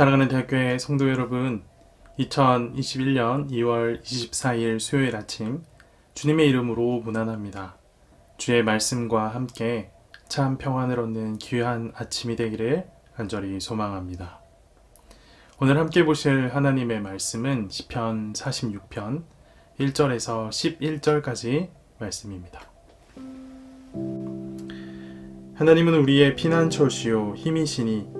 사랑하는 대학교의 성도 여러분, 2021년 2월 24일 수요일 아침 주님의 이름으로 문안합니다. 주의 말씀과 함께 참 평안을 얻는 귀한 아침이 되기를 간절히 소망합니다. 오늘 함께 보실 하나님의 말씀은 시편 46편 1절에서 11절까지 말씀입니다. 하나님은 우리의 피난처시요 힘이시니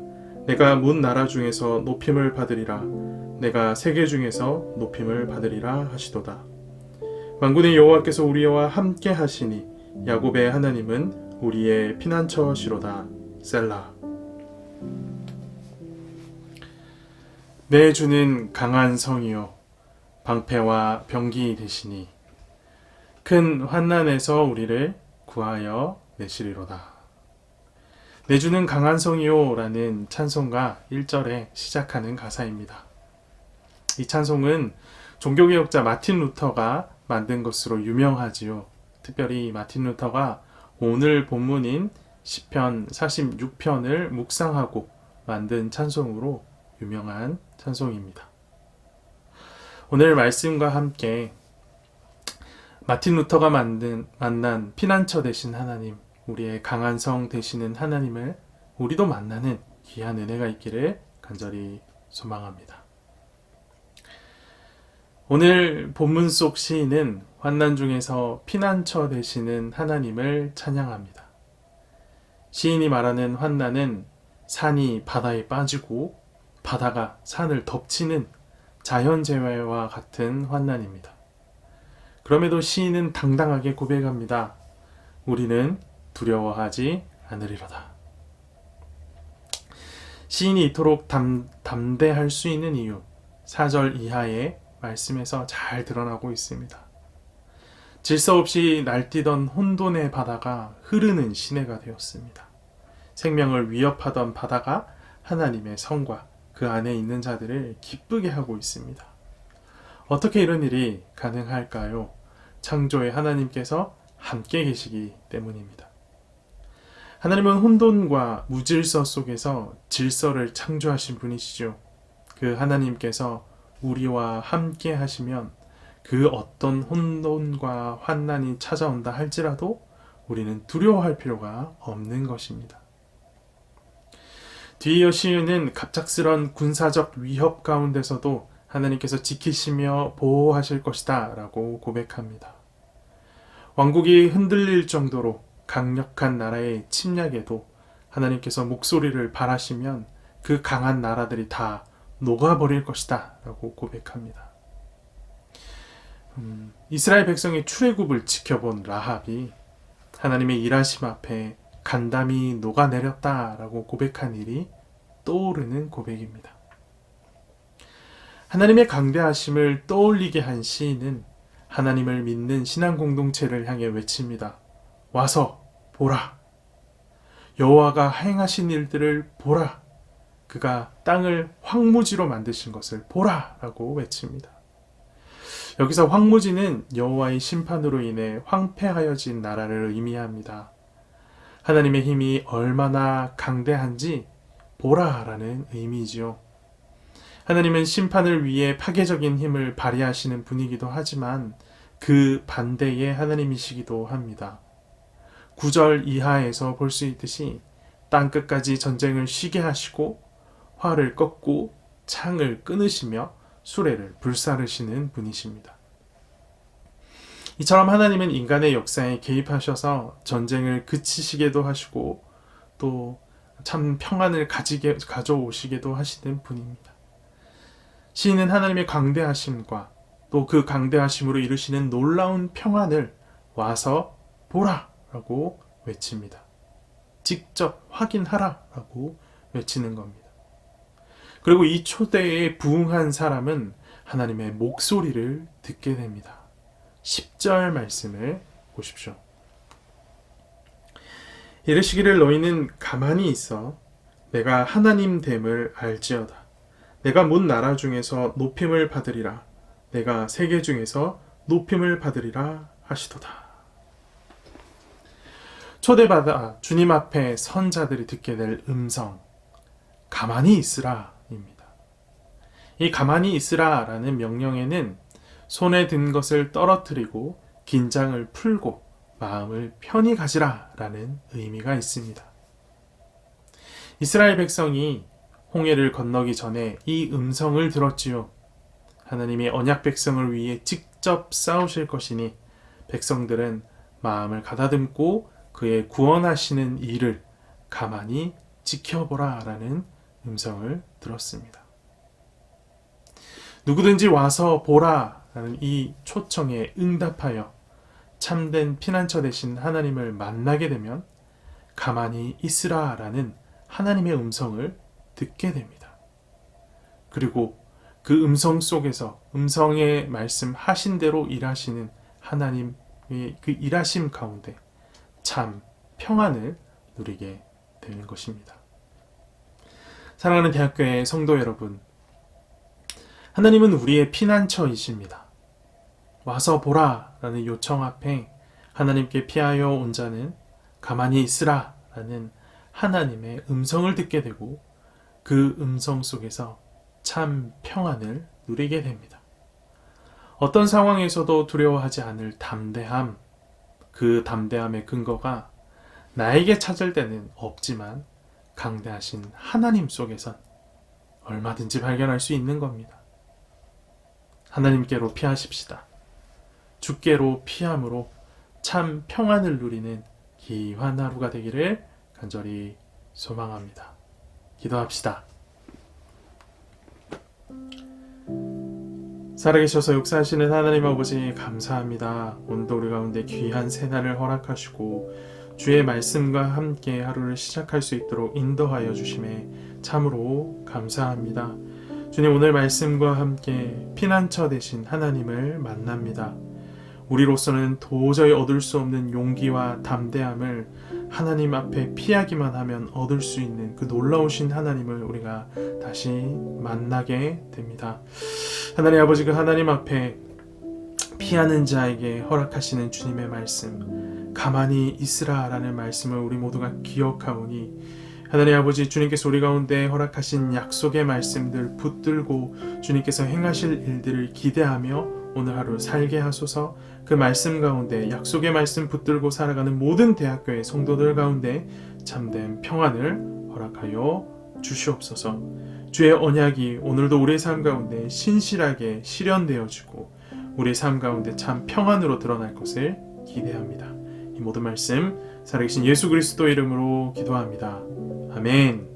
내가 문 나라 중에서 높임을 받으리라. 내가 세계 중에서 높임을 받으리라 하시도다. 만군의 여호와께서 우리와 함께 하시니 야곱의 하나님은 우리의 피난처시로다. 셀라. 내 주는 강한 성이요 방패와 병기 되시니 큰 환난에서 우리를 구하여 내시리로다. 내 주는 강한 성이요라는 찬송가 1절에 시작하는 가사입니다. 이 찬송은 종교개혁자 마틴 루터가 만든 것으로 유명하지요. 특별히 마틴 루터가 오늘 본문인 시편 46편을 묵상하고 만든 찬송으로 유명한 찬송입니다. 오늘 말씀과 함께 마틴 루터가 만든 만난 피난처 되신 하나님, 우리의 강한 성 되시는 하나님을 우리도 만나는 귀한 은혜가 있기를 간절히 소망합니다. 오늘 본문 속 시인은 환난 중에서 피난처 되시는 하나님을 찬양합니다. 시인이 말하는 환난은 산이 바다에 빠지고 바다가 산을 덮치는 자연재해와 같은 환난입니다. 그럼에도 시인은 당당하게 고백합니다. 우리는 두려워하지 않으리로다. 시인이 이토록 담, 담대할 수 있는 이유, 4절 이하의 말씀에서 잘 드러나고 있습니다. 질서 없이 날뛰던 혼돈의 바다가 흐르는 시내가 되었습니다. 생명을 위협하던 바다가 하나님의 성과 그 안에 있는 자들을 기쁘게 하고 있습니다. 어떻게 이런 일이 가능할까요? 창조의 하나님께서 함께 계시기 때문입니다. 하나님은 혼돈과 무질서 속에서 질서를 창조하신 분이시죠. 그 하나님께서 우리와 함께 하시면 그 어떤 혼돈과 환난이 찾아온다 할지라도 우리는 두려워할 필요가 없는 것입니다. 뒤이어 시인은 갑작스런 군사적 위협 가운데서도 하나님께서 지키시며 보호하실 것이다 라고 고백합니다. 왕국이 흔들릴 정도로 강력한 나라의 침략에도 하나님께서 목소리를 발하시면 그 강한 나라들이 다 녹아버릴 것이다 라고 고백합니다. 음, 이스라엘 백성의 출애굽을 지켜본 라합이 하나님의 일하심 앞에 간담이 녹아내렸다 라고 고백한 일이 떠오르는 고백입니다. 하나님의 강대하심을 떠올리게 한 시인은 하나님을 믿는 신앙 공동체를 향해 외칩니다. 와서 보라. 여호와가 행하신 일들을 보라. 그가 땅을 황무지로 만드신 것을 보라라고 외칩니다. 여기서 황무지는 여호와의 심판으로 인해 황폐하여진 나라를 의미합니다. 하나님의 힘이 얼마나 강대한지 보라라는 의미지요. 하나님은 심판을 위해 파괴적인 힘을 발휘하시는 분이기도 하지만 그 반대의 하나님이시기도 합니다. 9절 이하에서 볼 수 있듯이 땅 끝까지 전쟁을 쉬게 하시고 활을 꺾고 창을 끊으시며 수레를 불사르시는 분이십니다. 이처럼 하나님은 인간의 역사에 개입하셔서 전쟁을 그치시게도 하시고 또 참 평안을 가지게 가져오시게도 하시는 분입니다. 시인은 하나님의 강대하심과 또 그 강대하심으로 이루시는 놀라운 평안을 와서 보라 라고 외칩니다. 직접 확인하라 라고 외치는 겁니다. 그리고 이 초대에 부응한 사람은 하나님의 목소리를 듣게 됩니다. 10절 말씀을 보십시오. 이르시기를 너희는 가만히 있어 내가 하나님 됨을 알지어다. 내가 문 나라 중에서 높임을 받으리라. 내가 세계 중에서 높임을 받으리라 하시도다. 초대받아 주님 앞에 선 자들이 듣게 될 음성. 가만히 있으라입니다. 이 가만히 있으라라는 명령에는 손에 든 것을 떨어뜨리고 긴장을 풀고 마음을 편히 가지라라는 의미가 있습니다. 이스라엘 백성이 홍해를 건너기 전에 이 음성을 들었지요. 하나님이 언약 백성을 위해 직접 싸우실 것이니 백성들은 마음을 가다듬고 그의 구원하시는 일을 가만히 지켜보라 라는 음성을 들었습니다. 누구든지 와서 보라 라는 이 초청에 응답하여 참된 피난처 대신 하나님을 만나게 되면 가만히 있으라 라는 하나님의 음성을 듣게 됩니다. 그리고 그 음성 속에서 음성의 말씀 하신 대로 일하시는 하나님의 그 일하심 가운데 참 평안을 누리게 되는 것입니다. 사랑하는 대학교의 성도 여러분, 하나님은 우리의 피난처이십니다. 와서 보라 라는 요청 앞에 하나님께 피하여 온 자는 가만히 있으라 라는 하나님의 음성을 듣게 되고 그 음성 속에서 참 평안을 누리게 됩니다. 어떤 상황에서도 두려워하지 않을 담대함, 그 담대함의 근거가 나에게 찾을 때는 없지만 강대하신 하나님 속에선 얼마든지 발견할 수 있는 겁니다. 하나님께로 피하십시다. 주께로 피함으로 참 평안을 누리는 기환 하루가 되기를 간절히 소망합니다. 기도합시다. 살아계셔서 역사하시는 하나님 아버지 감사합니다. 오늘도 우리 가운데 귀한 새날을 허락하시고 주의 말씀과 함께 하루를 시작할 수 있도록 인도하여 주심에 참으로 감사합니다. 주님 오늘 말씀과 함께 피난처 되신 하나님을 만납니다. 우리로서는 도저히 얻을 수 없는 용기와 담대함을 하나님 앞에 피하기만 하면 얻을 수 있는 그 놀라우신 하나님을 우리가 다시 만나게 됩니다. 하나님 아버지 그 하나님 앞에 피하는 자에게 허락하시는 주님의 말씀 가만히 있으라라는 말씀을 우리 모두가 기억하오니 하나님 아버지 주님께서 우리 가운데 허락하신 약속의 말씀들 붙들고 주님께서 행하실 일들을 기대하며 오늘 하루 살게 하소서. 그 말씀 가운데 약속의 말씀 붙들고 살아가는 모든 대학교의 성도들 가운데 참된 평안을 허락하여 주시옵소서 주의 언약이 오늘도 우리의 삶 가운데 신실하게 실현되어지고 우리의 삶 가운데 참 평안으로 드러날 것을 기대합니다. 이 모든 말씀 살아계신 예수 그리스도 이름으로 기도합니다. 아멘.